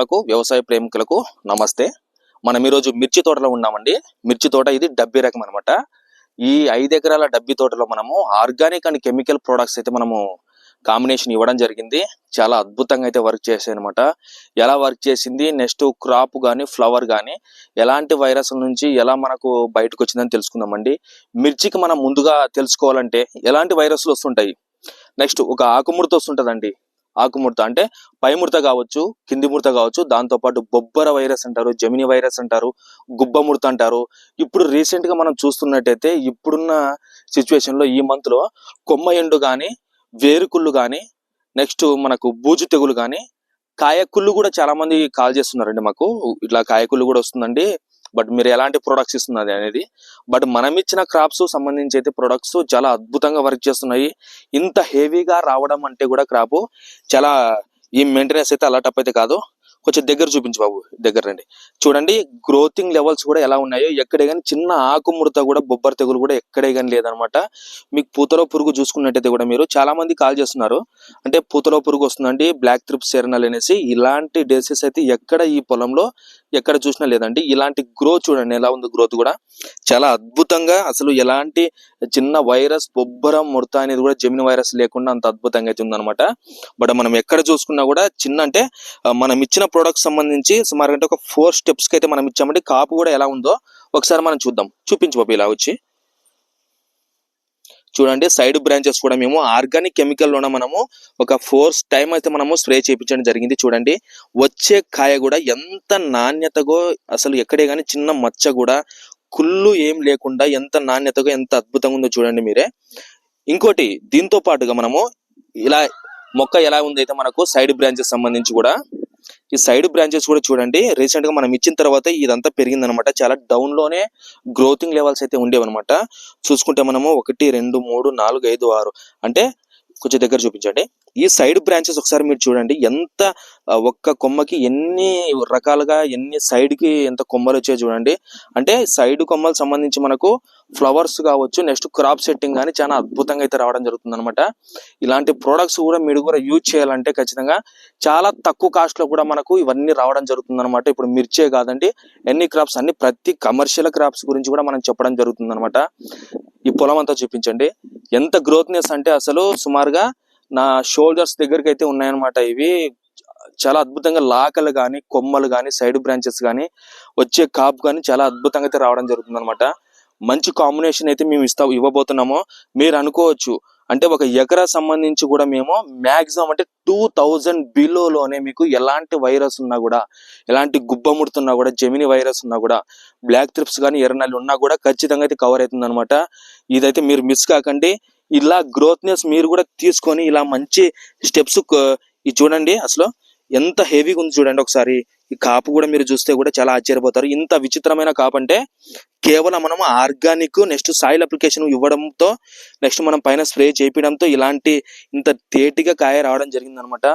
లకు వ్యవసాయ ప్రేమికులకు నమస్తే. మనం ఈరోజు మిర్చి తోటలో ఉన్నామండి. మిర్చి తోట ఇది డబ్బీ రకం అనమాట ఈ ఐదు ఎకరాల డబ్బీ తోటలో మనము ఆర్గానిక్ అండ్ కెమికల్ ప్రొడక్ట్స్ అయితే మనము కాంబినేషన్ ఇవ్వడం జరిగింది. చాలా అద్భుతంగా అయితే వర్క్ చేసాయి అనమాట ఎలా వర్క్ చేసింది నెక్స్ట్ క్రాప్ కానీ ఫ్లవర్ కానీ ఎలాంటి వైరస్ నుంచి ఎలా మనకు బయటకు వచ్చిందని తెలుసుకుందామండి. మిర్చికి మనం ముందుగా తెలుసుకోవాలంటే ఎలాంటి వైరస్లు వస్తుంటాయి? నెక్స్ట్ ఒక ఆకుముడత వస్తుంటుందండి. ఆకుముడత అంటే పైముడత కావచ్చు కింది ముడత కావచ్చు దాంతో పాటు బొబ్బర వైరస్ అంటారు జమిని వైరస్ అంటారు గుబ్బ ముడత అంటారు. ఇప్పుడు రీసెంట్గా మనం చూస్తున్నట్టయితే ఇప్పుడున్న సిచ్యువేషన్లో ఈ మంత్లో కొమ్మ ఎండు కానీ వేరుకుళ్ళు కానీ నెక్స్ట్ మనకు బూజు తెగులు కానీ కాయకుళ్ళు కూడా చాలా మంది కాల్ చేస్తున్నారండి మాకు. ఇట్లా కాయకుళ్ళు కూడా వస్తుందండి. బట్ మీరు ఎలాంటి ప్రొడక్ట్స్ ఇస్తున్నది అనేది? బట్ మనం ఇచ్చిన క్రాప్స్ సంబంధించి అయితే ప్రొడక్ట్స్ చాలా అద్భుతంగా వర్క్ చేస్తున్నాయి. ఇంత హెవీగా రావడం అంటే కూడా క్రాప్ చాలా ఈ మెయింటెనెన్స్ అయితే అలా టప్ అయితే కాదు. కొంచెం దగ్గర చూపించు బాబు దగ్గర రండి. చూడండి గ్రోతింగ్ లెవెల్స్ కూడా ఎలా ఉన్నాయో ఎక్కడే కానీ చిన్న ఆకు ముడత కూడా బొబ్బర తెగులు కూడా ఎక్కడే కానీ లేదనమాట. మీకు పూతలో పురుగు చూసుకున్నట్టయితే కూడా మీరు చాలా మంది కాల్ చేస్తున్నారు. అంటే పూతలో పురుగు వస్తుందండి బ్లాక్ త్రిప్ సెరనల్ అనేసి. ఇలాంటి డేసెస్ అయితే ఎక్కడ ఈ పొలంలో ఎక్కడ చూసినా లేదండి. ఇలాంటి గ్రోత్ చూడండి ఎలా ఉంది గ్రోత్ కూడా. చాలా అద్భుతంగా అసలు ఎలాంటి చిన్న వైరస్ బొబ్బరం ముడత అనేది కూడా జమిని వైరస్ లేకుండా అంత అద్భుతంగా అయితే ఉందన్నమాట. బట్ మనం ఎక్కడ చూసుకున్నా కూడా చిన్న అంటే మనం ఇచ్చిన ప్రోడక్ట్ సంబంధించి సుమారు అంటే ఒక ఫోర్ స్టెప్స్కి అయితే మనం ఇచ్చామంటే కాపు కూడా ఎలా ఉందో ఒకసారి మనం చూద్దాం. చూపించు బాబు ఇలా వచ్చి. చూడండి సైడ్ బ్రాంచెస్ కూడా మేము ఆర్గానిక్ కెమికల్లోనే మనము ఒక ఫోర్స్ టైం అయితే మనము స్ప్రే చేయించడం జరిగింది చూడండి. వచ్చే కాయ కూడా ఎంత నాణ్యతగో అసలు ఎక్కడే కానీ చిన్న మచ్చ కూడా కుళ్ళు ఏం లేకుండా ఎంత నాణ్యతగా ఎంత అద్భుతంగా ఉందో చూడండి మీరే. ఇంకోటి దీంతో పాటుగా మనము ఇలా మొక్క ఎలా ఉంది అయితే మనకు సైడ్ బ్రాంచెస్ సంబంధించి కూడా ఈ సైడ్ బ్రాంచెస్ కూడా చూడండి. రీసెంట్గా మనం ఇచ్చిన తర్వాత ఇదంతా పెరిగిందనమాట. చాలా డౌన్లోనే గ్రోతింగ్ లెవెల్స్ అయితే ఉండేవన్నమాట చూసుకుంటే మనము ఒకటి రెండు మూడు నాలుగు ఐదు ఆరు. అంటే కొంచెం దగ్గర చూపించండి. ఈ సైడ్ బ్రాంచెస్ ఒకసారి మీరు చూడండి. ఎంత ఒక్క కొమ్మకి ఎన్ని రకాలుగా ఎన్ని సైడ్కి ఎంత కొమ్మలు వచ్చాయో చూడండి. అంటే సైడ్ కొమ్మలు సంబంధించి మనకు ఫ్లవర్స్ కావచ్చు నెక్స్ట్ క్రాప్ సెట్టింగ్ కానీ చాలా అద్భుతంగా అయితే రావడం జరుగుతుంది అనమాట ఇలాంటి ప్రోడక్ట్స్ కూడా మీరు కూడా యూజ్ చేయాలంటే ఖచ్చితంగా చాలా తక్కువ కాస్ట్లో కూడా మనకు ఇవన్నీ రావడం జరుగుతుంది అనమాట ఇప్పుడు మిర్చే కాదండి ఎన్ని క్రాప్స్ అన్ని ప్రతి కమర్షియల్ క్రాప్స్ గురించి కూడా మనం చెప్పడం జరుగుతుంది అనమాట ఈ పొలం అంతా చూపించండి. ఎంత గ్రోత్నెస్ అంటే అసలు సుమారుగా నా షోల్డర్స్ దగ్గరికి అయితే ఉన్నాయన్నమాట. ఇవి చాలా అద్భుతంగా లాకలు కానీ కొమ్మలు కానీ సైడ్ బ్రాంచెస్ కానీ వచ్చే కాపు కానీ చాలా అద్భుతంగా అయితే రావడం జరుగుతుంది అనమాట మంచి కాంబినేషన్ అయితే మేము ఇస్తా ఇవ్వబోతున్నాము. మీరు అనుకోవచ్చు అంటే ఒక ఎకరా సంబంధించి కూడా మేము మాక్సిమం అంటే టూ థౌజండ్ బిలోలోనే మీకు ఎలాంటి వైరస్ ఉన్నా కూడా ఎలాంటి గుబ్బముడుతున్నా కూడా జమిని వైరస్ ఉన్నా కూడా బ్లాక్ త్రిప్స్ కానీ ఎర్రనల్లి ఉన్నా కూడా ఖచ్చితంగా అయితే కవర్ అవుతుంది అనమాట ఇదైతే మీరు మిస్ కాకండి. ఇలా గ్రోత్నెస్ మీరు కూడా తీసుకొని ఇలా మంచి స్టెప్స్ ఇది చూడండి అసలు ఎంత హెవీగా ఉంది చూడండి ఒకసారి. ఈ కాపు కూడా మీరు చూస్తే కూడా చాలా ఆశ్చర్యపోతారు. ఇంత విచిత్రమైన కాపు అంటే కేవలం మనం ఆర్గానిక్ నెక్స్ట్ సాయిల్ అప్లికేషన్ ఇవ్వడంతో నెక్స్ట్ మనం పైన స్ప్రే చేపించడంతో ఇలాంటి ఇంత తేటిగా కాయ రావడం జరిగింది అనమాట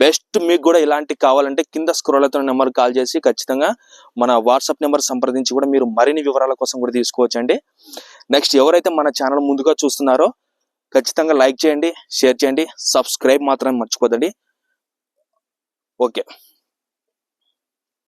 బెస్ట్ మీకు కూడా ఇలాంటి కావాలంటే కింద స్క్రోల్ అవుతున్న నెంబర్ కాల్ చేసి ఖచ్చితంగా మన వాట్సాప్ నెంబర్ సంప్రదించి కూడా మీరు మరిన్ని వివరాల కోసం కూడా తీసుకోవచ్చండి. నెక్స్ట్ ఎవరైతే మన ఛానల్ ముందుగా చూస్తున్నారో ఖచ్చితంగా లైక్ చేయండి షేర్ చేయండి సబ్స్క్రైబ్ మాత్రం మర్చిపోదండి ஓகே.